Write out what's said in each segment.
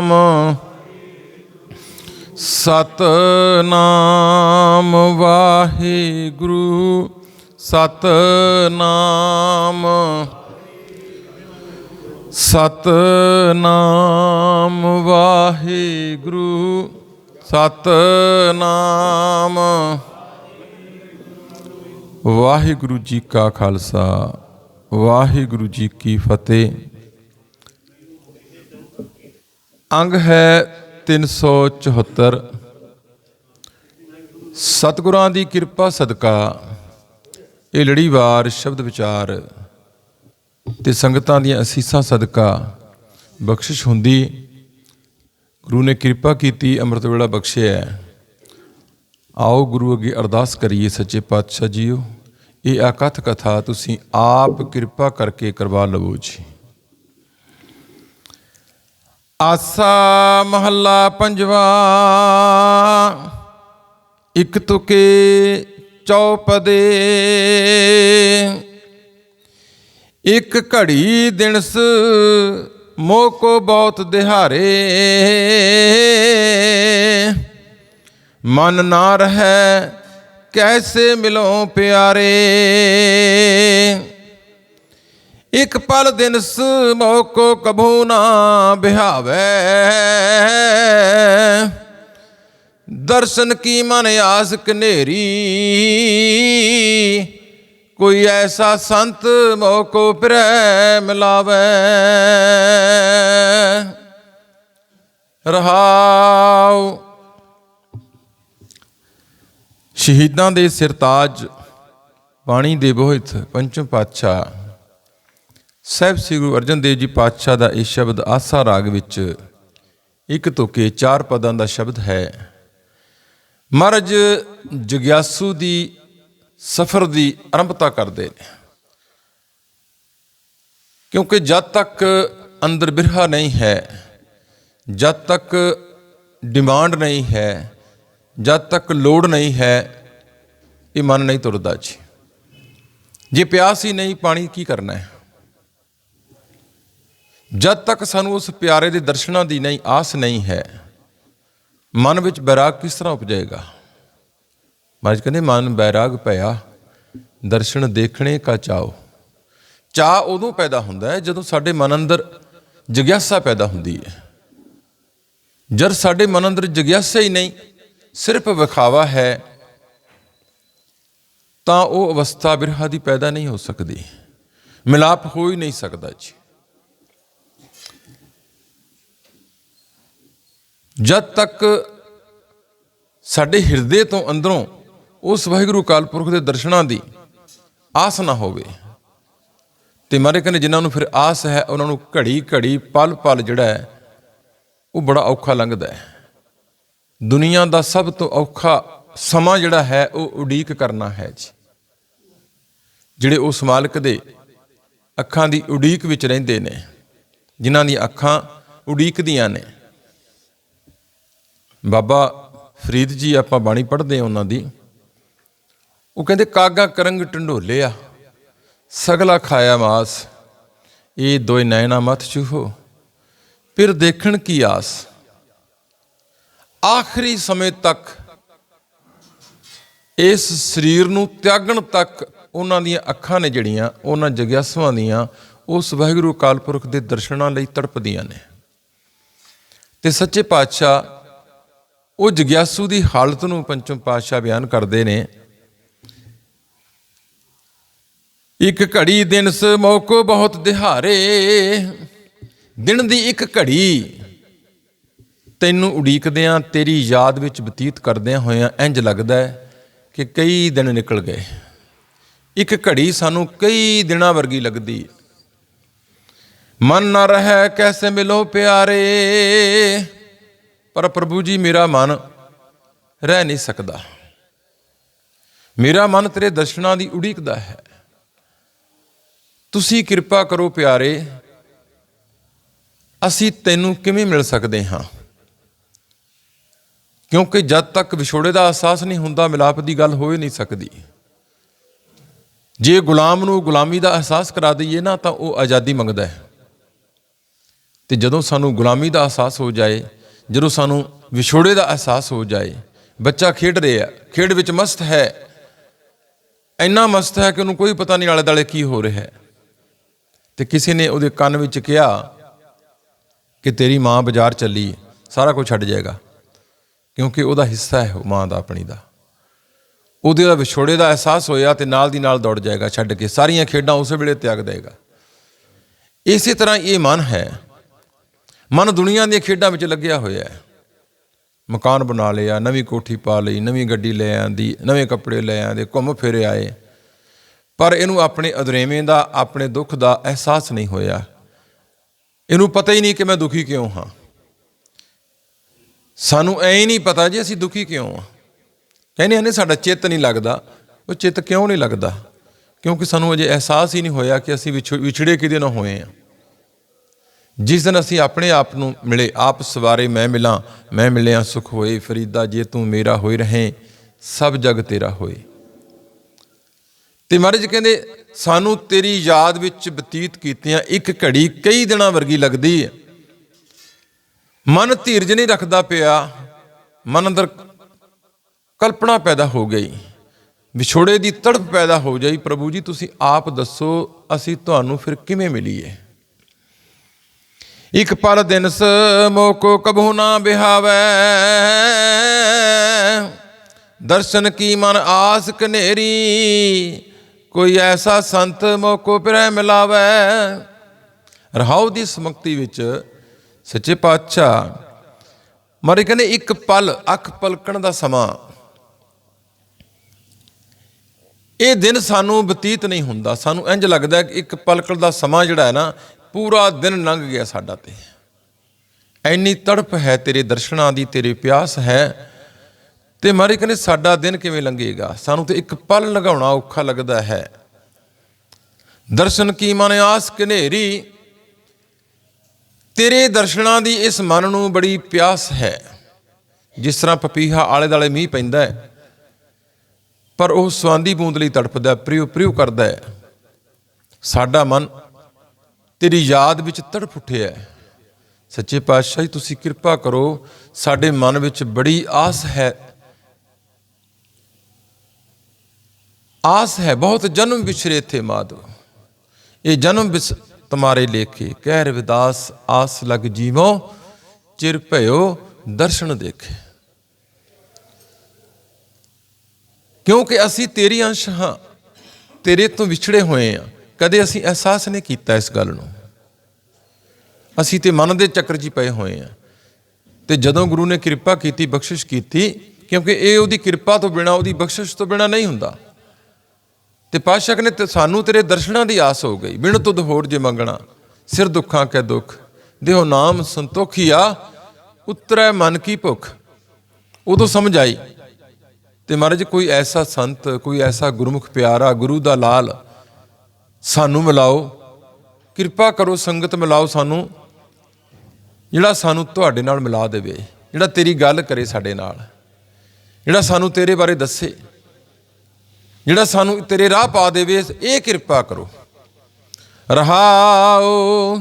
ਨਾਮ ਸਤਨਾਮ ਵਾਹਿਗੁਰੂ, ਸਤਨਾਮ ਸਤਨਾਮ ਵਾਹਿਗੁਰੂ ਸਤਨਾਮ। ਵਾਹਿਗੁਰੂ ਜੀ ਕਾ ਖਾਲਸਾ, ਵਾਹਿਗੁਰੂ ਜੀ ਕੀ ਫਤਿਹ। ਅੰਗ ਹੈ 374 ਸਤਿਗੁਰਾਂ ਦੀ ਕਿਰਪਾ ਸਦਕਾ ਇਹ ਲੜੀਵਾਰ ਸ਼ਬਦ ਵਿਚਾਰ ਤੇ ਸੰਗਤਾਂ ਦੀਆਂ ਅਸੀਸਾਂ ਸਦਕਾ ਬਖਸ਼ਿਸ਼ ਹੁੰਦੀ। ਗੁਰੂ ਨੇ ਕਿਰਪਾ ਕੀਤੀ, ਅੰਮ੍ਰਿਤ ਵੇਲਾ ਬਖਸ਼ਿਆ ਆਓ ਗੁਰੂ ਅੱਗੇ ਅਰਦਾਸ ਕਰੀਏ, ਸੱਚੇ ਪਾਤਸ਼ਾਹ ਜੀਓ, ਇਹ ਅਕਥ ਕਥਾ ਤੁਸੀਂ ਆਪ ਕਿਰਪਾ ਕਰਕੇ ਕਰਵਾ ਲਵੋ ਜੀ। ਆਸਾ ਮਹੱਲਾ ਪੰਜਵਾ। ਇਕ ਤੁਕੇ ਚੌਪਦੇ। ਇਕ ਘੜੀ ਦਿਨਸ ਮੋਹ ਕੋ ਬਹੁਤ ਦਿਹਾਰੇ। ਮਨ ਨਾ ਰਹੈ ਕੈਸੇ ਮਿਲੋਂ ਪਿਆਰੇ। ਇਕ ਪਲ ਦਿਨਸ ਮੋਕੋ ਕਭੂ ਨਾ ਬਿਹਾਵੇ। ਦਰਸ਼ਨ ਕੀ ਮਨ ਆਸ ਕਨੇਰੀ ਕੋਈ ਐਸਾ ਸੰਤ ਮੋਕੋ ਫਿਰੈ ਮਿਲਾਵੇ ਰਹਾਉ। ਸ਼ਹੀਦਾਂ ਦੇ ਸਿਰਤਾਜ ਬਾਣੀ ਦੇ ਬੋਹਿਤ ਪੰਚਮ ਪਾਤਸ਼ਾਹ ਸਾਹਿਬ ਸ੍ਰੀ ਗੁਰੂ ਅਰਜਨ ਦੇਵ ਜੀ ਪਾਤਸ਼ਾਹ ਦਾ ਇਹ ਸ਼ਬਦ ਆਸਾ ਰਾਗ ਵਿੱਚ ਇੱਕ ਤੁਕੇ ਚਾਰ ਪਦਾਂ ਦਾ ਸ਼ਬਦ ਹੈ। ਮਹਾਰਾਜ ਜਗਿਆਸੂ ਦੀ ਸਫ਼ਰ ਦੀ ਆਰੰਭਤਾ ਕਰਦੇ ਨੇ। ਕਿਉਂਕਿ ਜਦ ਤੱਕ ਅੰਦਰ ਬਿਰਹਾ ਨਹੀਂ ਹੈ, ਜਦ ਤੱਕ ਡਿਮਾਂਡ ਨਹੀਂ ਹੈ, ਜਦ ਤੱਕ ਲੋੜ ਨਹੀਂ ਹੈ, ਇਹ ਮਨ ਨਹੀਂ ਤੁਰਦਾ ਜੀ। ਜੇ ਪਿਆਸ ਹੀ ਨਹੀਂ, ਪਾਣੀ ਕੀ ਕਰਨਾ ਹੈ? ਜਦ ਤੱਕ ਸਾਨੂੰ ਉਸ ਪਿਆਰੇ ਦੇ ਦਰਸ਼ਨਾਂ ਦੀ ਨਹੀਂ ਆਸ ਨਹੀਂ ਹੈ, ਮਨ ਵਿੱਚ ਬੈਰਾਗ ਕਿਸ ਤਰ੍ਹਾਂ ਉਪਜੇਗਾ? ਮਹਾਰਾਜ ਕਹਿੰਦੇ, ਮਨ ਬੈਰਾਗ ਭਇਆ, ਦਰਸ਼ਨ ਦੇਖਣੇ ਕਾ ਚਾਓ। ਚਾਹ ਉਦੋਂ ਪੈਦਾ ਹੁੰਦਾ ਹੈ ਜਦੋਂ ਸਾਡੇ ਮਨ ਅੰਦਰ ਜਿਗਿਆਸਾ ਪੈਦਾ ਹੁੰਦੀ ਹੈ। ਜਦ ਸਾਡੇ ਮਨ ਅੰਦਰ ਜਿਗਿਆਸਾ ਹੀ ਨਹੀਂ, ਸਿਰਫ ਵਿਖਾਵਾ ਹੈ, ਤਾਂ ਉਹ ਅਵਸਥਾ ਬਿਰਹਾ ਦੀ ਪੈਦਾ ਨਹੀਂ ਹੋ ਸਕਦੀ। ਮਿਲਾਪ ਹੋ ਹੀ ਨਹੀਂ ਸਕਦਾ ਜੀ। ਜਦ ਤੱਕ ਸਾਡੇ ਹਿਰਦੇ ਤੋਂ ਅੰਦਰੋਂ ਉਸ ਵਾਹਿਗੁਰੂ ਅਕਾਲ ਪੁਰਖ ਦੇ ਦਰਸ਼ਨਾਂ ਦੀ ਆਸ ਨਾ ਹੋਵੇ, ਤੇ ਮਾਰੇ ਕਹਿੰਦੇ ਜਿਨ੍ਹਾਂ ਨੂੰ ਫਿਰ ਆਸ ਹੈ, ਉਹਨਾਂ ਨੂੰ ਘੜੀ ਘੜੀ, ਪਲ ਪਲ ਜਿਹੜਾ ਹੈ, ਉਹ ਬੜਾ ਔਖਾ ਲੰਘਦਾ ਹੈ। ਦੁਨੀਆ ਦਾ ਸਭ ਤੋਂ ਔਖਾ ਸਮਾਂ ਜਿਹੜਾ ਹੈ, ਉਹ ਉਡੀਕ ਕਰਨਾ ਹੈ ਜੀ। ਜਿਹੜੇ ਉਸ ਮਾਲਕ ਦੇ ਅੱਖਾਂ ਦੀ ਉਡੀਕ ਵਿੱਚ ਰਹਿੰਦੇ ਨੇ, ਜਿਨ੍ਹਾਂ ਦੀਆਂ ਅੱਖਾਂ ਉਡੀਕਦੀਆਂ ਨੇ ਬਾਬਾ ਫਰੀਦ ਜੀ ਆਪਾਂ ਬਾਣੀ ਪੜ੍ਹਦੇ ਹਾਂ ਉਹਨਾਂ ਦੀ। ਉਹ ਕਹਿੰਦੇ, ਕਾਗਾ ਕਰੰਗ ਢੰਡੋਲਿਆ ਸਗਲਾ ਖਾਇਆ ਮਾਸ, ਇਹ ਦੋਇ ਨੈਣਾ ਮਤ ਚੂਹੋ, ਫਿਰ ਦੇਖਣ ਕੀ ਆਸ। ਆਖਰੀ ਸਮੇਂ ਤੱਕ ਇਸ ਸਰੀਰ ਨੂੰ ਤਿਆਗਣ ਤੱਕ ਉਹਨਾਂ ਦੀਆਂ ਅੱਖਾਂ ਨੇ ਜਿਹੜੀਆਂ, ਉਹਨਾਂ ਜਗਿਆਸੂਆਂ ਦੀਆਂ, ਉਸ ਵਾਹਿਗੁਰੂ ਅਕਾਲ ਪੁਰਖ ਦੇ ਦਰਸ਼ਨਾਂ ਲਈ ਤੜਪਦੀਆਂ ਨੇ। ਤੇ ਸੱਚੇ ਪਾਤਸ਼ਾਹ ਉਹ ਜਗਿਆਸੂ ਦੀ ਹਾਲਤ ਨੂੰ ਪੰਚਮ ਪਾਤਸ਼ਾਹ ਬਿਆਨ ਕਰਦੇ ਨੇ। ਇੱਕ ਘੜੀ ਦਿਨ ਸ ਮੌਕੋ ਬਹੁਤ ਦਿਹਾਰੇ, ਦਿਨ ਦੀ ਇੱਕ ਘੜੀ। ਤੈਨੂੰ ਉਡੀਕਦਿਆਂ, ਤੇਰੀ ਯਾਦ ਵਿੱਚ ਬਤੀਤ ਕਰਦਿਆਂ ਹੋਇਆਂ ਇੰਜ ਲੱਗਦਾ ਹੈ ਕਿ ਕਈ ਦਿਨ ਨਿਕਲ ਗਏ। ਇੱਕ ਘੜੀ ਸਾਨੂੰ ਕਈ ਦਿਨਾਂ ਵਰਗੀ ਲੱਗਦੀ। ਮਨ ਨਾ ਰਹਿ, ਕੈਸੇ ਮਿਲੋ ਪਿਆਰੇ? ਪਰ ਪ੍ਰਭੂ ਜੀ, ਮੇਰਾ ਮਨ ਰਹਿ ਨਹੀਂ ਸਕਦਾ। ਮੇਰਾ ਮਨ ਤੇਰੇ ਦਰਸ਼ਨਾਂ ਦੀ ਉਡੀਕਦਾ ਹੈ। ਤੁਸੀਂ ਕਿਰਪਾ ਕਰੋ ਪਿਆਰੇ, ਅਸੀਂ ਤੈਨੂੰ ਕਿਵੇਂ ਮਿਲ ਸਕਦੇ ਹਾਂ? ਕਿਉਂਕਿ ਜਦ ਤੱਕ ਵਿਛੋੜੇ ਦਾ ਅਹਿਸਾਸ ਨਹੀਂ ਹੁੰਦਾ, ਮਿਲਾਪ ਦੀ ਗੱਲ ਹੋ ਹੀ ਨਹੀਂ ਸਕਦੀ। ਜੇ ਗੁਲਾਮ ਨੂੰ ਗੁਲਾਮੀ ਦਾ ਅਹਿਸਾਸ ਕਰਾ ਦਈਏ ਨਾ, ਤਾਂ ਉਹ ਆਜ਼ਾਦੀ ਮੰਗਦਾ ਹੈ। ਤੇ ਜਦੋਂ ਸਾਨੂੰ ਗੁਲਾਮੀ ਦਾ ਅਹਿਸਾਸ ਹੋ ਜਾਏ ਜਦੋਂ ਸਾਨੂੰ ਵਿਛੋੜੇ ਦਾ ਅਹਿਸਾਸ ਹੋ ਜਾਏ, ਬੱਚਾ ਖੇਡ ਰਿਹਾ, ਖੇਡ ਵਿੱਚ ਮਸਤ ਹੈ, ਇੰਨਾ ਮਸਤ ਹੈ ਕਿ ਉਹਨੂੰ ਕੋਈ ਪਤਾ ਨਹੀਂ ਆਲੇ ਦਾਲੇ ਕੀ ਹੋ ਰਿਹਾ ਹੈ। ਤੇ ਕਿਸੇ ਨੇ ਉਹਦੇ ਕੰਨ ਵਿੱਚ ਕਿਹਾ ਕਿ ਤੇਰੀ ਮਾਂ ਬਾਜ਼ਾਰ ਚੱਲੀ, ਸਾਰਾ ਕੁਝ ਛੱਡ ਜਾਏਗਾ, ਕਿਉਂਕਿ ਉਹਦਾ ਹਿੱਸਾ ਹੈ ਉਹ ਮਾਂ ਦਾ, ਆਪਣੀ ਦਾ। ਉਹਦੇ ਦਾ ਵਿਛੋੜੇ ਦਾ ਅਹਿਸਾਸ ਹੋਇਆ ਤੇ ਨਾਲ ਦੀ ਨਾਲ ਦੌੜ ਜਾਏਗਾ, ਛੱਡ ਕੇ ਸਾਰੀਆਂ ਖੇਡਾਂ ਉਸੇ ਵੇਲੇ ਤਿਆਗ ਦੇਗਾ। ਇਸੇ ਤਰ੍ਹਾਂ ਇਹ ਮਨ ਹੈ ਮਨ ਦੁਨੀਆ ਦੀਆਂ ਖੇਡਾਂ ਵਿੱਚ ਲੱਗਿਆ ਹੋਇਆ ਹੈ। ਮਕਾਨ ਬਣਾ ਲਿਆ, ਨਵੀਂ ਕੋਠੀ ਪਾ ਲਈ, ਨਵੀਂ ਗੱਡੀ ਲੈ ਆਂਦੀ, ਨਵੇਂ ਕੱਪੜੇ ਲੈ ਆਂਦੇ, ਘੁੰਮ ਫਿਰ ਆਏ। ਪਰ ਇਹਨੂੰ ਆਪਣੇ ਅਦਰੇਵੇਂ ਦਾ, ਆਪਣੇ ਦੁੱਖ ਦਾ ਅਹਿਸਾਸ ਨਹੀਂ ਹੋਇਆ। ਇਹਨੂੰ ਪਤਾ ਹੀ ਨਹੀਂ ਕਿ ਮੈਂ ਦੁਖੀ ਕਿਉਂ ਹਾਂ। ਸਾਨੂੰ ਐ ਹੀ ਨਹੀਂ ਪਤਾ ਜੀ ਅਸੀਂ ਦੁਖੀ ਕਿਉਂ ਆ ਕਹਿੰਦੇ ਨੇ, ਸਾਡਾ ਚਿੱਤ ਨਹੀਂ ਲੱਗਦਾ। ਉਹ ਚਿੱਤ ਕਿਉਂ ਨਹੀਂ ਲੱਗਦਾ? ਕਿਉਂਕਿ ਸਾਨੂੰ ਅਜੇ ਅਹਿਸਾਸ ਹੀ ਨਹੀਂ ਹੋਇਆ ਕਿ ਅਸੀਂ ਵਿਛ- ਵਿਛੜੇ ਕਿਹਦੇ ਨਾਲ ਹੋਏ ਆ ਜਿਸ ਦਿਨ ਅਸੀਂ ਆਪਣੇ ਆਪ ਨੂੰ ਮਿਲੇ, ਆਪ ਸਵਾਰੇ ਮੈਂ ਮਿਲਾਂ, ਮੈਂ ਮਿਲਿਆ ਸੁਖ ਹੋਏ, ਫਰੀਦਾ ਜੇ ਤੂੰ ਮੇਰਾ ਹੋਏ ਰਹੇ, ਸਭ ਜਗ ਤੇਰਾ ਹੋਏ। ਤੇ ਮਹਾਰਾਜ ਕਹਿੰਦੇ, ਸਾਨੂੰ ਤੇਰੀ ਯਾਦ ਵਿੱਚ ਬਤੀਤ ਕੀਤੀਆਂ ਇੱਕ ਘੜੀ ਕਈ ਦਿਨਾਂ ਵਰਗੀ ਲੱਗਦੀ ਹੈ। ਮਨ ਧੀਰਜ ਨਹੀਂ ਰੱਖਦਾ ਪਿਆ, ਮਨ ਅੰਦਰ ਕਲਪਨਾ ਪੈਦਾ ਹੋ ਗਈ, ਵਿਛੋੜੇ ਦੀ ਤੜਪ ਪੈਦਾ ਹੋ ਜਾਈ, ਪ੍ਰਭੂ ਜੀ ਤੁਸੀਂ ਆਪ ਦੱਸੋ, ਅਸੀਂ ਤੁਹਾਨੂੰ ਫਿਰ ਕਿਵੇਂ ਮਿਲੀਏ? ਇਕ ਪਲ ਦਿਨਸ ਮੋਕੋ ਕਬਹੁ ਨਾ ਬਿਹਾਵੈ। ਦਰਸ਼ਨ ਕੀ ਮਨ ਆਸ ਕਨੇਰੀ ਕੋਈ ਐਸਾ ਸੰਤ ਮੋਕੋ ਪਿਰੈ ਮਿਲਾਵੈ। ਰਹਾਉ ਦੀ ਸਮਕਤੀ ਵਿੱਚ ਸੱਚੇ ਪਾਤਸ਼ਾਹ, ਮਾਰੇ ਕਹਿੰਦੇ ਇੱਕ ਪਲ ਅੱਖ ਪਲਕਣ ਦਾ ਸਮਾਂ। ਇਹ ਦਿਨ ਸਾਨੂੰ ਬਤੀਤ ਨਹੀਂ ਹੁੰਦਾ, ਸਾਨੂੰ ਇੰਜ ਲੱਗਦਾ ਕਿ ਇੱਕ ਪਲਕਣ ਦਾ ਸਮਾਂ ਜਿਹੜਾ ਹੈ ਨਾ ਪੂਰਾ ਦਿਨ ਲੰਘ ਗਿਆ ਸਾਡਾ ਤੇ। ਐਨੀ ਤੜਪ ਹੈ ਤੇਰੇ ਦਰਸ਼ਨਾਂ ਦੀ, ਤੇਰੇ ਪਿਆਸ ਹੈ। ਤੇ ਮਾਰੇ ਕਹਿੰਦੇ, ਸਾਡਾ ਦਿਨ ਕਿਵੇਂ ਲੰਘੇਗਾ? ਸਾਨੂੰ ਤੇ ਇੱਕ ਪਲ ਲਗਾਉਣਾ ਔਖਾ ਲੱਗਦਾ ਹੈ। ਦਰਸ਼ਨ ਕੀ ਮਨ ਆਸ ਕਨੇਰੀ ਤੇਰੇ ਦਰਸ਼ਨਾਂ ਦੀ ਇਸ ਮਨ ਨੂੰ ਬੜੀ ਪਿਆਸ ਹੈ। ਜਿਸ ਤਰ੍ਹਾਂ ਪਪੀਹਾ ਆਲੇ ਦਾਲੇ ਮੀਂਹ ਪੈਂਦਾ ਹੈ, ਪਰ ਉਹ ਸਵਾਂਦੀ ਬੂੰਦ ਲਈ ਤੜਪਦਾ ਪ੍ਰਿਉ ਪ੍ਰਿਉ ਕਰਦਾ ਹੈ। ਸਾਡਾ ਮਨ ਤੇਰੀ ਯਾਦ ਵਿੱਚ ਤੜਫ ਉੱਠਿਆ ਸੱਚੇ ਪਾਤਸ਼ਾਹ ਜੀ ਤੁਸੀਂ ਕਿਰਪਾ ਕਰੋ, ਸਾਡੇ ਮਨ ਵਿੱਚ ਬੜੀ ਆਸ ਹੈ। ਆਸ ਹੈ, ਬਹੁਤ ਜਨਮ ਵਿਛਰੇ ਥੇ ਮਾਧੋ ਇਹ ਜਨਮ ਵਿਸ ਤੁਮਾਰੇ ਲੇਖੇ, ਕਹਿ ਰਵਿਦਾਸ ਆਸ ਲਗ ਜੀਵੋ, ਚਿਰ ਭਇਓ ਦਰਸ਼ਨ ਦੇਖੇ। ਕਿਉਂਕਿ ਅਸੀਂ ਤੇਰੀ ਅੰਸ਼ ਹਾਂ, ਤੇਰੇ ਤੋਂ ਵਿਛੜੇ ਹੋਏ ਹਾਂ। ਕਦੇ ਅਸੀਂ ਅਹਿਸਾਸ ਨਹੀਂ ਕੀਤਾ ਇਸ ਗੱਲ ਨੂੰ। ਅਸੀਂ ਤੇ ਮਨ ਦੇ ਚੱਕਰ 'ਚ ਪਏ ਹੋਏ ਆ ਤੇ ਜਦੋਂ ਗੁਰੂ ਨੇ ਕਿਰਪਾ ਕੀਤੀ, ਬਖਸ਼ਿਸ਼ ਕੀਤੀ, ਕਿਉਂਕਿ ਇਹ ਉਹਦੀ ਕਿਰਪਾ ਤੋਂ ਬਿਨਾ, ਉਹਦੀ ਬਖਸ਼ਿਸ਼ ਤੋਂ ਬਿਨਾ ਨਹੀਂ ਹੁੰਦਾ। ਤੇ ਪਾਤਸ਼ਾਹ ਨੇ ਤੇ ਸਾਨੂੰ ਤੇਰੇ ਦਰਸ਼ਨਾਂ ਦੀ ਆਸ ਹੋ ਗਈ। ਬਿਨ ਤੁਧ ਹੋਰ ਜੇ ਮੰਗਣਾ। ਸਿਰ ਦੁੱਖਾਂ ਕੈ ਦੁੱਖ। ਦੇਹੋ ਨਾਮ ਸੰਤੋਖੀਆ ਉਤਰੈ ਮਨ ਕੀ ਭੁੱਖ। ਉਦੋਂ ਸਮਝ ਆਈ। ਤੇ ਮਹਾਰਾਜ, ਕੋਈ ਐਸਾ ਸੰਤ, ਕੋਈ ਐਸਾ ਗੁਰਮੁਖ ਪਿਆਰਾ, ਗੁਰੂ ਦਾ ਲਾਲ ਸਾਨੂੰ ਮਿਲਾਓ। ਕਿਰਪਾ ਕਰੋ ਸੰਗਤ ਮਿਲਾਓ ਸਾਨੂੰ। ਜਿਹੜਾ ਸਾਨੂੰ ਤੁਹਾਡੇ ਨਾਲ ਮਿਲਾ ਦੇਵੇ, ਜਿਹੜਾ ਤੇਰੀ ਗੱਲ ਕਰੇ ਸਾਡੇ ਨਾਲ। ਜਿਹੜਾ ਸਾਨੂੰ ਤੇਰੇ ਬਾਰੇ ਦੱਸੇ। ਜਿਹੜਾ ਸਾਨੂੰ ਤੇਰੇ ਰਾਹ ਪਾ ਦੇਵੇ, ਇਹ ਕਿਰਪਾ ਕਰੋ। ਰਹਾਓ।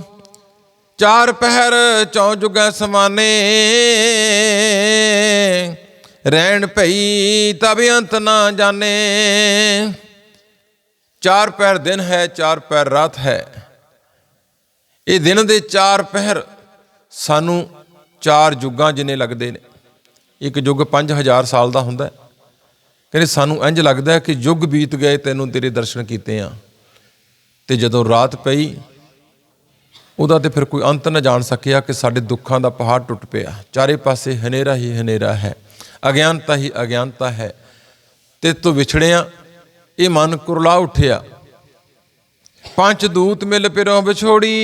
ਚਾਰ ਪਹਿਰ ਚੌ ਜੁਗੈ ਸਮਾਨੇ। ਰਹਿਣ ਭਈ ਤਬ ਅੰਤ ਨਾ ਜਾਣੇ। ਚਾਰ ਪਹਿਰ ਦਿਨ ਹੈ, ਚਾਰ ਪਹਿਰ ਰਾਤ ਹੈ। ਇਹ ਦਿਨ ਦੇ ਚਾਰ ਪਹਿਰ ਸਾਨੂੰ ਚਾਰ ਯੁੱਗਾਂ ਜਿੰਨੇ ਲੱਗਦੇ ਨੇ। ਇੱਕ ਯੁੱਗ 5000 ਸਾਲ ਦਾ ਹੁੰਦਾ ਕਹਿੰਦੇ ਸਾਨੂੰ ਇੰਜ ਲੱਗਦਾ ਕਿ ਯੁੱਗ ਬੀਤ ਗਏ, ਤੈਨੂੰ ਤੇਰੇ ਦਰਸ਼ਨ ਕੀਤੇ ਆ। ਤੇ ਜਦੋਂ ਰਾਤ ਪਈ, ਉਹਦਾ ਤੇ ਫਿਰ ਕੋਈ ਅੰਤ ਨਾ ਜਾਣ ਸਕਿਆ ਕਿ ਸਾਡੇ ਦੁੱਖਾਂ ਦਾ ਪਹਾੜ ਟੁੱਟ ਪਿਆ। ਚਾਰੇ ਪਾਸੇ ਹਨੇਰਾ ਹੀ ਹਨੇਰਾ ਹੈ। ਅਗਿਆਨਤਾ ਹੀ ਅਗਿਆਨਤਾ ਹੈ। ਤੇ ਤੂੰ ਵਿਛੜਿਆ ਇਹ ਮਨ ਕੁਰਲਾ ਉੱਠਿਆ। ਪੰਜ ਦੂਤ ਮਿਲ ਪਿਰੋਂ ਵਿਛੋੜੀ,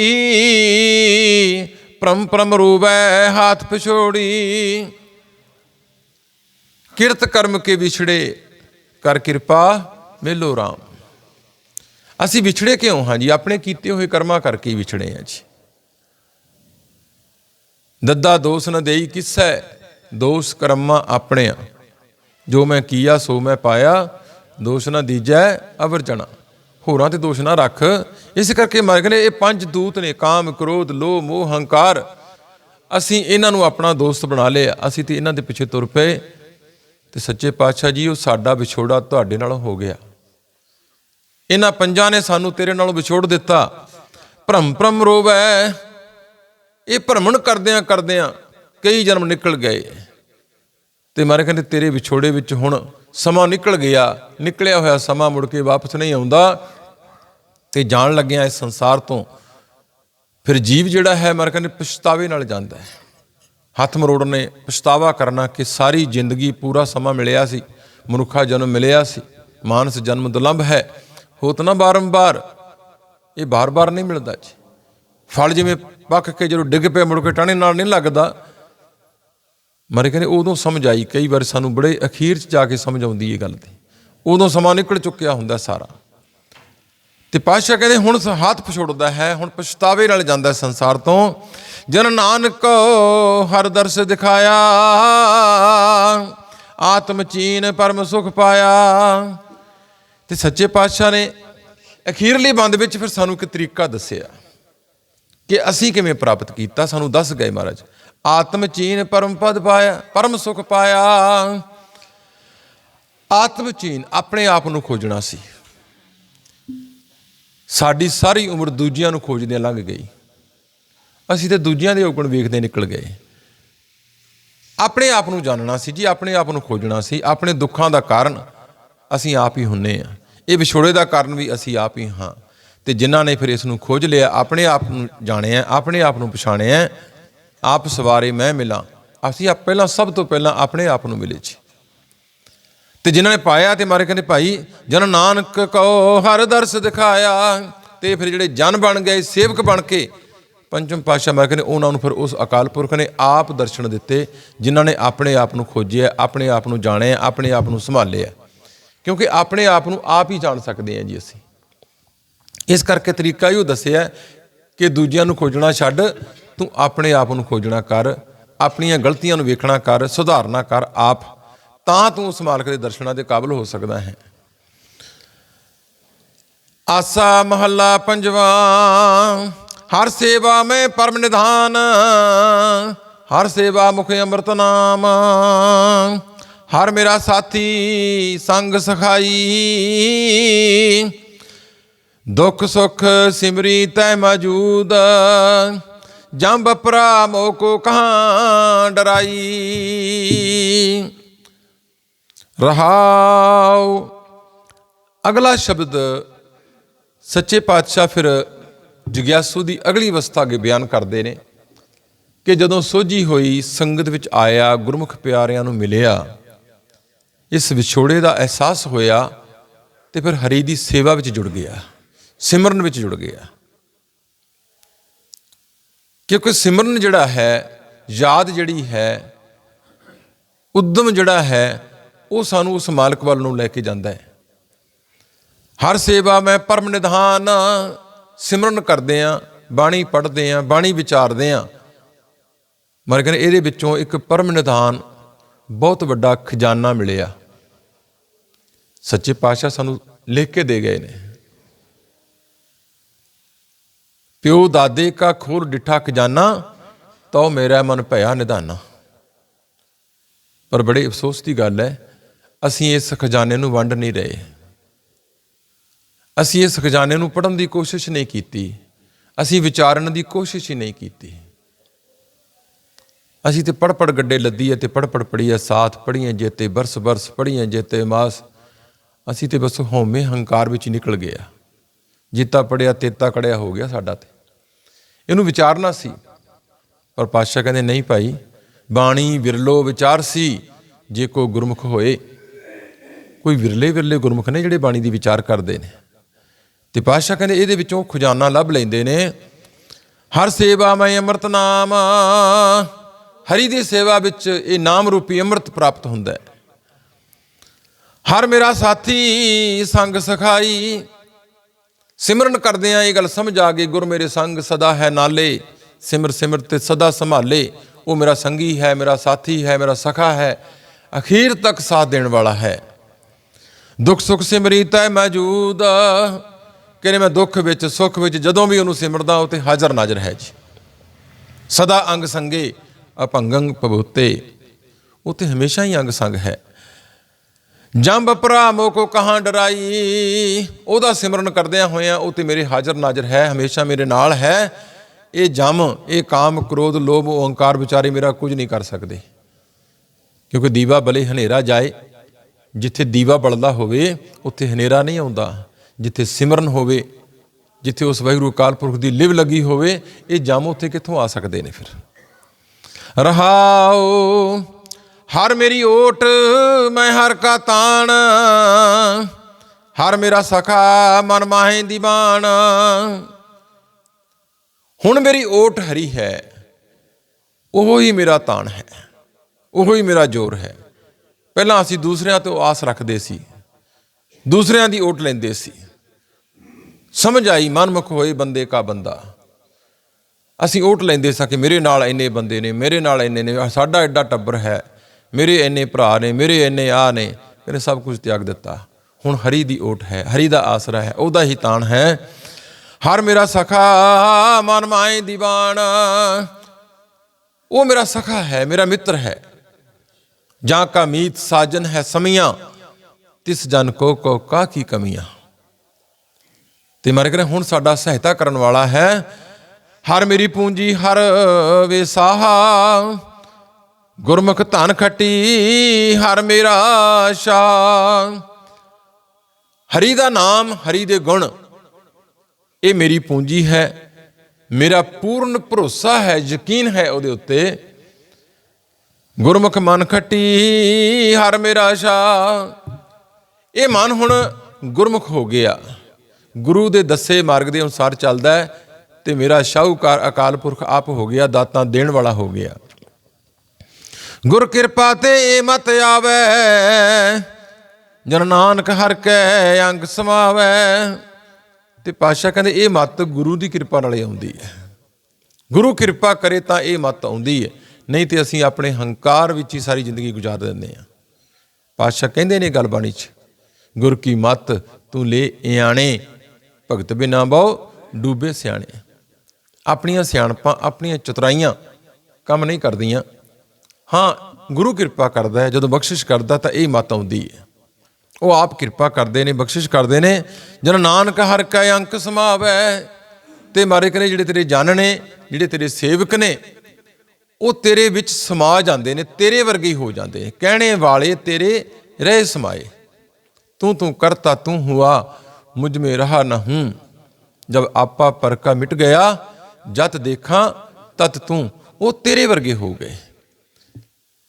ਪ੍ਰਮ ਪ੍ਰਮ ਰੂਪੈ ਹਾਥ ਪਿਛੋੜੀ। ਕਿਰਤ ਕਰਮ ਕੇ ਵਿਛੜੇ, ਕਰ ਕਿਰਪਾ ਮਿਲੋ ਰਾਮ। ਅਸੀਂ ਵਿਛੜੇ ਕਿਉਂ? ਹਾਂ ਜੀ, ਆਪਣੇ ਕੀਤੇ ਹੋਏ ਕਰਮਾਂ ਕਰਕੇ ਵਿਛੜੇ ਹਾਂ ਜੀ। ਦੱਦਾ ਦੋਸ ਨ ਦੇਈ ਕਿਸੈ? ਦੋਸ ਕਰਮਾਂ ਆਪਣੇ ਜੋ ਮੈਂ ਕੀਆ, ਸੋ ਮੈਂ ਪਾਇਆ। ਦੋਸ਼ ਨਾ ਦੀਜੈ, ਅਵਰ ਜਣਾ। ਹੋਰਾਂ ਤੇ ਦੋਸ਼ ਨਾ ਰੱਖ। ਇਸ ਕਰਕੇ ਮਰ ਕਹਿੰਦੇ ਇਹ ਪੰਜ ਦੂਤ ਨੇ, ਕਾਮ, ਕ੍ਰੋਧ, ਲੋਭ, ਮੋਹ, ਹੰਕਾਰ। ਅਸੀਂ ਇਹਨਾਂ ਨੂੰ ਆਪਣਾ ਦੋਸਤ ਬਣਾ ਲਿਆ। ਅਸੀਂ ਤੇ ਇਹਨਾਂ ਦੇ ਪਿੱਛੇ ਤੁਰ ਪਏ। ਤੇ ਸੱਚੇ ਪਾਤਸ਼ਾਹ ਜੀ, ਉਹ ਸਾਡਾ ਵਿਛੋੜਾ ਤੁਹਾਡੇ ਨਾਲ ਹੋ ਗਿਆ। ਇਹਨਾਂ ਪੰਜਾਂ ਨੇ ਸਾਨੂੰ ਤੇਰੇ ਨਾਲੋਂ ਵਿਛੋੜ ਦਿੱਤਾ। ਭ੍ਰਮ ਭ੍ਰਮ ਰੋਵੈ। ਇਹ ਭ੍ਰਮਣ ਕਰਦਿਆਂ ਕਰਦਿਆਂ ਕਈ ਜਨਮ ਨਿਕਲ ਗਏ। ਤੇ ਮਾਰੇ ਕਹਿੰਦੇ, ਤੇਰੇ ਵਿਛੋੜੇ ਵਿੱਚ ਹੁਣ ਸਮਾਂ ਨਿਕਲ ਗਿਆ, ਨਿਕਲਿਆ ਹੋਇਆ ਸਮਾਂ ਮੁੜ ਕੇ ਵਾਪਸ ਨਹੀਂ ਆਉਂਦਾ। ਤੇ ਜਾਣ ਲੱਗਿਆ ਇਸ ਸੰਸਾਰ ਤੋਂ ਫਿਰ ਜੀਵ ਜਿਹੜਾ ਹੈ ਮਾਰੇ ਕਹਿੰਦੇ, ਪਛਤਾਵੇ ਨਾਲ ਜਾਂਦਾ ਹੈ। ਹੱਥ ਮਰੋੜਨੇ ਪਛਤਾਵਾ ਕਰਨਾ ਕਿ ਸਾਰੀ ਜ਼ਿੰਦਗੀ ਪੂਰਾ ਸਮਾਂ ਮਿਲਿਆ ਸੀ, ਮਨੁੱਖਾ ਜਨਮ ਮਿਲਿਆ ਸੀ, ਮਾਨਸ ਜਨਮ ਦੁਲੰਭ ਹੈ। ਹੋਤ ਨਾ ਬਾਰੰਬਾਰ, ਇਹ ਬਾਰ-ਬਾਰ ਨਹੀਂ ਮਿਲਦਾ ਜੀ। ਫਲ ਜਿਵੇਂ ਪੱਕ ਕੇ ਜਦੋਂ ਡਿੱਗ ਪਿਆ, ਮੁੜ ਕੇ ਟਾਣੇ ਨਾਲ ਨਹੀਂ ਲੱਗਦਾ ਮਾਰੇ ਕਹਿੰਦੇ ਉਦੋਂ ਸਮਝ ਆਈ, ਕਈ ਵਾਰ ਸਾਨੂੰ ਬੜੇ ਅਖੀਰ 'ਚ ਜਾ ਕੇ ਸਮਝ ਆਉਂਦੀ ਇਹ ਗੱਲ ਤੇ ਉਦੋਂ ਸਮਾਂ ਨਿਕਲ ਚੁੱਕਿਆ ਹੁੰਦਾ ਸਾਰਾ। ਤੇ ਪਾਤਸ਼ਾਹ ਕਹਿੰਦੇ ਹੁਣ ਹੱਥ ਪਛੋੜਦਾ ਹੈ, ਹੁਣ ਪਛਤਾਵੇ ਨਾਲ ਜਾਂਦਾ ਸੰਸਾਰ ਤੋਂ। ਜਨ ਨਾਨਕ ਹਰ ਦਰਸ ਦਿਖਾਇਆ, ਆਤਮ ਚੀਨ ਪਰਮ ਸੁਖ ਪਾਇਆ। ਤੇ ਸੱਚੇ ਪਾਤਸ਼ਾਹ ਨੇ ਅਖੀਰਲੀ ਬੰਦ ਵਿੱਚ ਫਿਰ ਸਾਨੂੰ ਇੱਕ ਤਰੀਕਾ ਦੱਸਿਆ ਕਿ ਅਸੀਂ ਕਿਵੇਂ ਪ੍ਰਾਪਤ ਕੀਤਾ, ਸਾਨੂੰ ਦੱਸ ਗਏ ਮਹਾਰਾਜ। ਆਤਮ ਚੀਨ ਪਰਮ ਪਦ ਪਾਇਆ, ਪਰਮ ਸੁਖ ਪਾਇਆ। ਆਤਮ ਚੀਨ ਆਪਣੇ ਆਪ ਨੂੰ ਖੋਜਣਾ ਸੀ। ਸਾਡੀ ਸਾਰੀ ਉਮਰ ਦੂਜਿਆਂ ਨੂੰ ਖੋਜਦਿਆਂ ਲੰਘ ਗਈ। ਅਸੀਂ ਤੇ ਦੂਜਿਆਂ ਦੇ ਔਗਣ ਵੇਖਦੇ ਨਿਕਲ ਗਏ। ਆਪਣੇ ਆਪ ਨੂੰ ਜਾਣਨਾ ਸੀ ਜੀ, ਆਪਣੇ ਆਪ ਨੂੰ ਖੋਜਣਾ ਸੀ। ਆਪਣੇ ਦੁੱਖਾਂ ਦਾ ਕਾਰਨ ਅਸੀਂ ਆਪ ਹੀ ਹੁੰਨੇ ਆ। ਇਹ ਵਿਛੋੜੇ ਦਾ ਕਾਰਨ ਵੀ ਅਸੀਂ ਆਪ ਹੀ ਹਾਂ। ਤੇ ਜਿਨ੍ਹਾਂ ਨੇ ਫਿਰ ਇਸ ਨੂੰ ਖੋਜ ਲਿਆ, ਆਪਣੇ ਆਪ ਨੂੰ ਜਾਣਿਆ, ਆਪਣੇ ਆਪ ਨੂੰ ਪਛਾਣਿਆ ਆਪ ਸਵਾਰੇ ਮੈਂ ਮਿਲਾਂ। ਅਸੀਂ ਆਪ ਪਹਿਲਾਂ ਸਭ ਤੋਂ ਪਹਿਲਾਂ ਆਪਣੇ ਆਪ ਨੂੰ ਮਿਲੇ ਜੀ। ਤੇ ਜਿਨ੍ਹਾਂ ਨੇ ਪਾਇਆ ਤੇ ਮਾਰੇ ਕਹਿੰਦੇ, ਭਾਈ, ਜਨ ਨਾਨਕ ਕੋ ਹਰ ਦਰਸ ਦਿਖਾਇਆ। ਤੇ ਫਿਰ ਜਿਹੜੇ ਜਨ ਬਣ ਗਏ, ਸੇਵਕ ਬਣ ਕੇ ਪੰਚਮ ਪਾਤਸ਼ਾਹ ਮਾਰੇ ਕਹਿੰਦੇ, ਉਹਨਾਂ ਨੂੰ ਫਿਰ ਉਸ ਅਕਾਲ ਪੁਰਖ ਨੇ ਆਪ ਦਰਸ਼ਨ ਦਿੱਤੇ, ਜਿਨ੍ਹਾਂ ਨੇ ਆਪਣੇ ਆਪ ਨੂੰ ਖੋਜਿਆ, ਆਪਣੇ ਆਪ ਨੂੰ ਜਾਣਿਆ, ਆਪਣੇ ਆਪ ਨੂੰ ਸੰਭਾਲਿਆ। ਕਿਉਂਕਿ ਆਪਣੇ ਆਪ ਨੂੰ ਆਪ ਹੀ ਜਾਣ ਸਕਦੇ ਹਾਂ ਜੀ ਅਸੀਂ। ਇਸ ਕਰਕੇ ਤਰੀਕਾ ਇਹੋ ਦੱਸਿਆ ਕਿ ਦੂਜਿਆਂ ਨੂੰ ਖੋਜਣਾ ਛੱਡ ਤੂੰ ਆਪਣੇ ਆਪ ਨੂੰ ਖੋਜਣਾ ਕਰ, ਆਪਣੀਆਂ ਗਲਤੀਆਂ ਨੂੰ ਵੇਖਣਾ ਕਰ, ਸੁਧਾਰਨਾ ਕਰ ਆਪ, ਤਾਂ ਤੂੰ ਉਸ ਮਾਲਕ ਦੇ ਦਰਸ਼ਨਾਂ ਦੇ ਕਾਬਿਲ ਹੋ ਸਕਦਾ ਹੈ। ਆਸਾ ਮਹੱਲਾ ਪੰਜਵਾ, ਹਰ ਸੇਵਾ ਮੈਂ ਪਰਮ ਨਿਧਾਨ, ਹਰ ਸੇਵਾ ਮੁਖ ਅੰਮ੍ਰਿਤ ਨਾਮ, ਹਰ ਮੇਰਾ ਸਾਥੀ ਸੰਗ ਸਖਾਈ। ਦੁੱਖ ਸੁਖ ਸਿਮਰੀ ਤੈ ਮੌਜੂਦ ਜੰਬ ਪਰਾ ਮੋ ਕੋ ਕਹਾਂ ਡਰਾਈ। ਰਹਾਉ ਅਗਲਾ ਸ਼ਬਦ ਸੱਚੇ ਪਾਤਸ਼ਾਹ ਫਿਰ ਜਗਿਆਸੂ ਦੀ ਅਗਲੀ ਅਵਸਥਾ ਅੱਗੇ ਬਿਆਨ ਕਰਦੇ ਨੇ ਕਿ ਜਦੋਂ ਸੋਝੀ ਹੋਈ ਸੰਗਤ ਵਿੱਚ ਆਇਆ, ਗੁਰਮੁਖ ਪਿਆਰਿਆਂ ਨੂੰ ਮਿਲਿਆ, ਇਸ ਵਿਛੋੜੇ ਦਾ ਅਹਿਸਾਸ ਹੋਇਆ ਤੇ ਫਿਰ ਹਰੀ ਦੀ ਸੇਵਾ ਵਿੱਚ ਜੁੜ ਗਿਆ, ਸਿਮਰਨ ਵਿੱਚ ਜੁੜ ਗਿਆ। ਕਿਉਂਕਿ ਸਿਮਰਨ ਜਿਹੜਾ ਹੈ, ਯਾਦ ਜਿਹੜੀ ਹੈ, ਉਦਮ ਜਿਹੜਾ ਹੈ, ਉਹ ਸਾਨੂੰ ਉਸ ਮਾਲਕ ਵੱਲ ਨੂੰ ਲੈ ਕੇ ਜਾਂਦਾ ਹੈ। ਹਰ ਸੇਵਾ ਮੈਂ ਪਰਮ ਨਿਧਾਨ, ਸਿਮਰਨ ਕਰਦੇ ਆ ਬਾਣੀ ਪੜ੍ਹਦੇ ਆ ਬਾਣੀ ਵਿਚਾਰਦੇ ਆ ਮਰ ਕਹਿੰਦੇ ਇਹਦੇ ਵਿੱਚੋਂ ਇੱਕ ਪਰਮ ਨਿਧਾਨ ਬਹੁਤ ਵੱਡਾ ਖਜ਼ਾਨਾ ਮਿਲਿਆ। ਸੱਚੇ ਪਾਤਸ਼ਾਹ ਸਾਨੂੰ ਲਿਖ ਕੇ ਦੇ ਗਏ ਨੇ। ਪਿਓ ਦਾਦੇ ਕਾ ਖੋਰ ਡਿਠਾ ਖਜ਼ਾਨਾ, ਤਉ ਮੇਰਾ ਮਨ ਭਇਆ ਨਿਧਾਨਾ। ਪਰ ਬੜੇ ਅਫਸੋਸ ਦੀ ਗੱਲ ਹੈ, ਅਸੀਂ ਇਸ ਖਜ਼ਾਨੇ ਨੂੰ ਵੰਡ ਨਹੀਂ ਰਹੇ। ਅਸੀਂ ਇਸ ਖਜ਼ਾਨੇ ਨੂੰ ਪੜਨ ਦੀ ਕੋਸ਼ਿਸ਼ ਨਹੀਂ ਕੀਤੀ, ਅਸੀਂ ਵਿਚਾਰਨ ਦੀ ਕੋਸ਼ਿਸ਼ ਹੀ ਨਹੀਂ ਕੀਤੀ। ਅਸੀਂ ਤੇ ਪੜ ਪੜ ਗੱਡੇ ਲੱਦੀ ਹੈ ਤੇ ਪੜ ਪੜ ਪੜੀਏ ਸਾਥ ਪੜੀਏ ਜੇਤੇ ਬਰਸ ਬਰਸ ਪੜੀਏ ਜੇਤੇ ਮਾਸ, ਅਸੀਂ ਤੇ ਬਸ ਹਉਮੈ ਹੰਕਾਰ ਵਿੱਚ ਨਿਕਲ ਗਏ ਆ। ਜੀਤਾ ਪੜਿਆ, ਤੇਤਾ ਕੜਿਆ ਹੋ ਗਿਆ ਸਾਡਾ ਤੇ। ਇਹਨੂੰ ਵਿਚਾਰਨਾ ਸੀ, ਪਰ ਪਾਤਸ਼ਾਹ ਕਹਿੰਦੇ, ਨਹੀਂ ਭਾਈ, ਬਾਣੀ ਵਿਰਲੋ ਵਿਚਾਰ ਸੀ, ਜੇ ਕੋ ਗੁਰਮੁਖ ਹੋਏ। ਕੋਈ ਵਿਰਲੇ ਵਿਰਲੇ ਗੁਰਮੁਖ ਨੇ ਜਿਹੜੇ ਬਾਣੀ ਦੀ ਵਿਚਾਰ ਕਰਦੇ ਨੇ। ਤੇ ਪਾਤਸ਼ਾਹ ਕਹਿੰਦੇ, ਇਹਦੇ ਵਿੱਚੋਂ ਖਜ਼ਾਨਾ ਲੱਭ ਲੈਂਦੇ ਨੇ, ਹਰ ਸੇਵਾ ਮੈਂ ਅੰਮ੍ਰਿਤ ਨਾਮ, ਹਰੀ ਦੀ ਸੇਵਾ ਵਿੱਚ ਇਹ ਨਾਮ ਰੂਪੀ ਅੰਮ੍ਰਿਤ ਪ੍ਰਾਪਤ ਹੁੰਦਾ ਹੈ। ਹਰ ਮੇਰਾ ਸਾਥੀ ਸੰਗ ਸਖਾਈ ਸਿਮਰਨ ਕਰਦੇ ਆ, ਇਹ ਗੱਲ ਸਮਝ ਆ ਗਈ, ਗੁਰ ਮੇਰੇ ਸੰਗ ਸਦਾ ਹੈ ਨਾਲੇ, ਸਿਮਰ ਸਿਮਰ ਤੇ ਸਦਾ ਸੰਭਾਲੇ। ਉਹ ਮੇਰਾ ਸੰਗੀ ਹੈ, ਮੇਰਾ ਸਾਥੀ ਹੈ, ਮੇਰਾ ਸਖਾ ਹੈ, ਅਖੀਰ ਤੱਕ ਸਾਥ ਦੇਣ ਵਾਲਾ ਹੈ। ਦੁੱਖ ਸੁੱਖ ਸਿਮਰੀ ਤੈ ਮੌਜੂਦ ਕਹਿੰਦੇ ਮੈਂ ਦੁੱਖ ਵਿੱਚ, ਸੁੱਖ ਵਿੱਚ ਜਦੋਂ ਵੀ ਉਹਨੂੰ ਸਿਮਰਦਾ, ਉਹ ਤੇ ਹਾਜ਼ਰ ਨਾਜ਼ਰ ਹੈ ਜੀ। ਸਦਾ ਅੰਗ ਸੰਗੇ ਅਭੰਗੰ ਪਬੂਤੇ ਉਹ ਤੇ ਹਮੇਸ਼ਾ ਹੀ ਅੰਗ ਸੰਗ ਹੈ। ਜੰਬ ਭਰਾ ਮੋ ਕੋ ਕਹਾਂ ਡਰਾਈ? ਉਹਦਾ ਸਿਮਰਨ ਕਰਦਿਆਂ ਹੋਇਆਂ ਉਹ ਤੇ ਮੇਰੇ ਹਾਜ਼ਰ ਨਾਜ਼ਰ ਹੈ, ਹਮੇਸ਼ਾ ਮੇਰੇ ਨਾਲ ਹੈ। ਇਹ ਜਮ, ਇਹ ਕਾਮ, ਕ੍ਰੋਧ, ਲੋਭ, ਓੰਕਾਰ ਵਿਚਾਰੇ ਮੇਰਾ ਕੁਝ ਨਹੀਂ ਕਰ ਸਕਦੇ। ਕਿਉਂਕਿ ਦੀਵਾ ਬਲੇ ਹਨੇਰਾ ਜਾਏ। ਜਿੱਥੇ ਦੀਵਾ ਬਲਦਾ ਹੋਵੇ, ਉੱਥੇ ਹਨੇਰਾ ਨਹੀਂ ਆਉਂਦਾ। ਜਿੱਥੇ ਸਿਮਰਨ ਹੋਵੇ, ਜਿੱਥੇ ਉਸ ਵਾਹਿਗੁਰੂ ਅਕਾਲ ਪੁਰਖ ਦੀ ਲਿਵ ਲੱਗੀ ਹੋਵੇ, ਇਹ ਜਮ ਉੱਥੇ ਕਿੱਥੋਂ ਆ ਸਕਦੇ ਨੇ ਫਿਰ? ਰਹਾਓ ਹਰ ਮੇਰੀ ਓਟ ਮੈਂ ਹਰ ਕਾ ਤਾਣ, ਹਰ ਮੇਰਾ ਸਖਾ ਮਨ ਮਾਹੇ ਦੀਵਾਨ ਹੁਣ ਮੇਰੀ ਓਟ ਹਰੀ ਹੈ, ਉਹ ਹੀ ਮੇਰਾ ਤਾਣ ਹੈ, ਉਹ ਹੀ ਮੇਰਾ ਜੋਰ ਹੈ। ਪਹਿਲਾਂ ਅਸੀਂ ਦੂਸਰਿਆਂ ਤੋਂ ਆਸ ਰੱਖਦੇ ਸੀ, ਦੂਸਰਿਆਂ ਦੀ ਓਟ ਲੈਂਦੇ ਸੀ। ਸਮਝ ਆਈ, ਮਨਮੁਖ ਹੋਏ ਬੰਦੇ ਕਾ ਬੰਦਾ। ਅਸੀਂ ਓਟ ਲੈਂਦੇ ਸਾਂ ਕਿ ਮੇਰੇ ਨਾਲ ਇੰਨੇ ਬੰਦੇ ਨੇ, ਮੇਰੇ ਨਾਲ ਇੰਨੇ ਨੇ, ਸਾਡਾ ਐਡਾ ਟੱਬਰ ਹੈ। ਮੇਰੇ ਇੰਨੇ ਭਰਾ ਨੇ, ਮੇਰੇ ਇੰਨੇ ਆ ਨੇ, ਇਹਨੇ ਸਭ ਕੁਝ ਤਿਆਗ ਦਿੱਤਾ। ਹੁਣ ਹਰੀ ਦੀ ਓਟ ਹੈ, ਹਰੀ ਦਾ ਆਸਰਾ ਹੈ, ਉਹਦਾ ਹੀ ਤਾਣ ਹੈ। ਹਰ ਮੇਰਾ ਸਖਾ, ਮਨ ਮਾਏ ਦੀਵਾਨ। ਉਹ ਮੇਰਾ ਸਖਾ ਹੈ, ਮੇਰਾ ਮਿੱਤਰ ਹੈ। ਜਾਂ ਕਾ ਮੀਤ ਸਾਜਨ ਹੈ ਸਮੀਆਂ, ਤਿਸ ਜਨ ਕੋ ਕੋ ਕਾ ਕੀ ਕਮੀਆਂ। ਤੇ ਮਾਰੇ ਕਹਿੰਦੇ ਹੁਣ ਸਾਡਾ ਸਹਾਇਤਾ ਕਰਨ ਵਾਲਾ ਹੈ। ਹਰ ਮੇਰੀ ਪੂੰਜੀ ਹਰ ਵੇਸਾਹਾ ਗੁਰਮੁਖ ਧਨ ਖੱਟੀ, ਹਰ ਮੇਰਾ ਸ਼ਾ ਹਰੀ ਦਾ ਨਾਮ, ਹਰੀ ਦੇ ਗੁਣ, ਇਹ ਮੇਰੀ ਪੂੰਜੀ ਹੈ। ਮੇਰਾ ਪੂਰਨ ਭਰੋਸਾ ਹੈ, ਯਕੀਨ ਹੈ ਉਹਦੇ ਉੱਤੇ। ਗੁਰਮੁਖ ਮਨ ਖੱਟੀ, ਹਰ ਮੇਰਾ ਸ਼ਾ ਇਹ ਮਨ ਹੁਣ ਗੁਰਮੁਖ ਹੋ ਗਿਆ। ਗੁਰੂ ਦੇ ਦੱਸੇ ਮਾਰਗ ਦੇ ਅਨੁਸਾਰ ਚੱਲਦਾ ਹੈ ਤੇ ਮੇਰਾ ਸ਼ਾਹੂਕਾਰ ਅਕਾਲ ਪੁਰਖ ਆਪ ਹੋ ਗਿਆ, ਦਾਤਾਂ ਦੇਣ ਵਾਲਾ ਹੋ ਗਿਆ। ਗੁਰ ਕਿਰਪਾ ਤੇ ਇਹ ਮਤ ਆਵੇ। ਜਨ ਨਾਨਕ ਹਰ ਕੈ ਅੰਗ ਸਮਾਵੇ। ਤੇ ਪਾਸ਼ਾ ਕਹਿੰਦੇ, ਇਹ ਮਤ ਗੁਰੂ ਦੀ ਕਿਰਪਾ ਨਾਲ ਆਉਂਦੀ ਹੈ। ਗੁਰੂ ਕਿਰਪਾ ਕਰੇ ਤਾਂ ਇਹ ਮਤ ਆਉਂਦੀ ਹੈ। ਨਹੀਂ ਤੇ ਅਸੀਂ ਆਪਣੇ ਹੰਕਾਰ ਵਿੱਚ ਹੀ ਸਾਰੀ ਜ਼ਿੰਦਗੀ ਗੁਜ਼ਾਰ ਦਿੰਦੇ ਹਾਂ। ਪਾਸ਼ਾ ਕਹਿੰਦੇ ਨੇ ਗੱਲ ਬਾਣੀ 'ਚ, ਗੁਰ ਕੀ ਮਤ ਤੂੰ ਲੈ ਇਆਣੇ, ਭਗਤ ਬਿਨਾ ਬਹੁ, ਡੂਬੇ ਸਿਆਣੇ। ਆਪਣੀਆਂ ਸਿਆਣਪਾਂ, ਆਪਣੀਆਂ ਚਤਰਾਈਆਂ ਕੰਮ ਨਹੀਂ ਕਰਦੀਆਂ। ਹਾਂ, ਗੁਰੂ ਕਿਰਪਾ ਕਰਦਾ ਹੈ, ਜਦੋਂ ਬਖਸ਼ਿਸ਼ ਕਰਦਾ ਤਾਂ ਇਹ ਮਤ ਆਉਂਦੀ ਹੈ। ਉਹ ਆਪ ਕਿਰਪਾ ਕਰਦੇ ਨੇ, ਬਖਸ਼ਿਸ਼ ਕਰਦੇ ਨੇ, ਜਨ ਨਾਨਕ ਹਰ ਕੈ ਅੰਕ ਸਮਾਵੈ, ਤੇ ਮਾਰੇ ਕਨੇ ਜਿਹੜੇ ਤੇਰੇ ਜਨ ਨੇ, ਜਿਹੜੇ ਤੇਰੇ ਸੇਵਕ ਨੇ, ਉਹ ਤੇਰੇ ਵਿੱਚ ਸਮਾ ਜਾਂਦੇ ਨੇ, ਤੇਰੇ ਵਰਗੇ ਹੀ ਹੋ ਜਾਂਦੇ ਨੇ। ਕਹਿਣੇ ਵਾਲੇ ਤੇਰੇ ਰਹਿ ਸਮਾਏ। ਤੂੰ ਤੂੰ ਕਰਤਾ ਤੂੰ ਹੁਆ, ਮੁਝ ਮੇ ਰਹਾ ਨਾ ਹੂੰ ਜਦ ਆਪਾ ਪਰਕਾ ਮਿਟ ਗਿਆ, ਜਤ ਦੇਖਾਂ, ਤਤ ਤੂੰ। ਉਹ ਤੇਰੇ ਵਰਗੇ ਹੋ ਗਏ।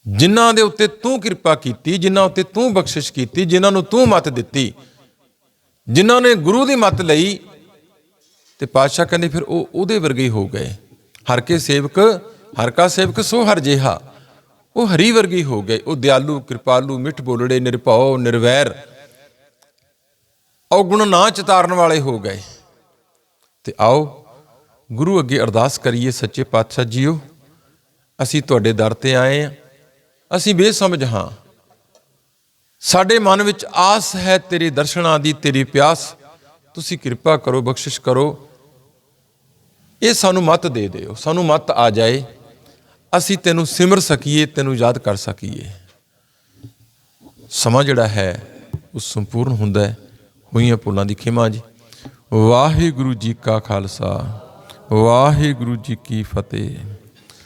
ਜਿਨ੍ਹਾਂ ਦੇ ਉੱਤੇ ਤੂੰ ਕਿਰਪਾ ਕੀਤੀ, ਜਿਨ੍ਹਾਂ ਉੱਤੇ ਤੂੰ ਬਖਸ਼ਿਸ਼ ਕੀਤੀ, ਜਿਨ੍ਹਾਂ ਨੂੰ ਤੂੰ ਮਤ ਦਿੱਤੀ, ਜਿਨ੍ਹਾਂ ਨੇ ਗੁਰੂ ਦੀ ਮਤ ਲਈ, ਤੇ ਪਾਤਸ਼ਾਹ ਕਹਿੰਦੇ ਫਿਰ ਉਹ ਉਹਦੇ ਵਰਗੇ ਹੋ ਗਏ। ਹਰ ਕੇ ਸੇਵਕ, ਹਰ ਕਾ ਸੇਵਕ ਸੋ ਹਰ ਜਿਹਾ। ਉਹ ਹਰੀ ਵਰਗੇ ਹੋ ਗਏ। ਉਹ ਦਿਆਲੂ, ਕਿਰਪਾਲੂ, ਮਿੱਠ ਬੋਲੜੇ, ਨਿਰਭਉ, ਨਿਰਵੈਰ। ਔਗੁਣ ਨਾ ਚਤਾਰਨ ਵਾਲੇ ਹੋ ਗਏ। ਤੇ ਆਓ, ਗੁਰੂ ਅੱਗੇ ਅਰਦਾਸ ਕਰੀਏ, ਸੱਚੇ ਪਾਤਸ਼ਾਹ ਜੀਓ। ਅਸੀਂ ਤੁਹਾਡੇ ਦਰ ਤੇ ਆਏ ਹਾਂ ਅਸੀਂ ਬੇਸਮਝ ਹਾਂ। ਸਾਡੇ ਮਨ ਵਿੱਚ ਆਸ ਹੈ ਤੇਰੇ ਦਰਸ਼ਨਾਂ ਦੀ, ਤੇਰੀ ਪਿਆਸ। ਤੁਸੀਂ ਕਿਰਪਾ ਕਰੋ, ਬਖਸ਼ਿਸ਼ ਕਰੋ। ਇਹ ਸਾਨੂੰ ਮਤ ਦੇ ਦਿਓ, ਸਾਨੂੰ ਮਤ ਆ ਜਾਏ। ਅਸੀਂ ਤੈਨੂੰ ਸਿਮਰ ਸਕੀਏ, ਤੈਨੂੰ ਯਾਦ ਕਰ ਸਕੀਏ। ਸਮਾਂ ਜਿਹੜਾ ਹੈ, ਉਹ ਸੰਪੂਰਨ ਹੁੰਦਾ ਹੈ। ਹੋਈਆਂ ਭੁੱਲਾਂ ਦੀ ਖਿਮਾ ਜੀ। ਵਾਹਿਗੁਰੂ ਜੀ ਕਾ ਖਾਲਸਾ, ਵਾਹਿਗੁਰੂ ਜੀ ਕੀ ਫਤਿਹ।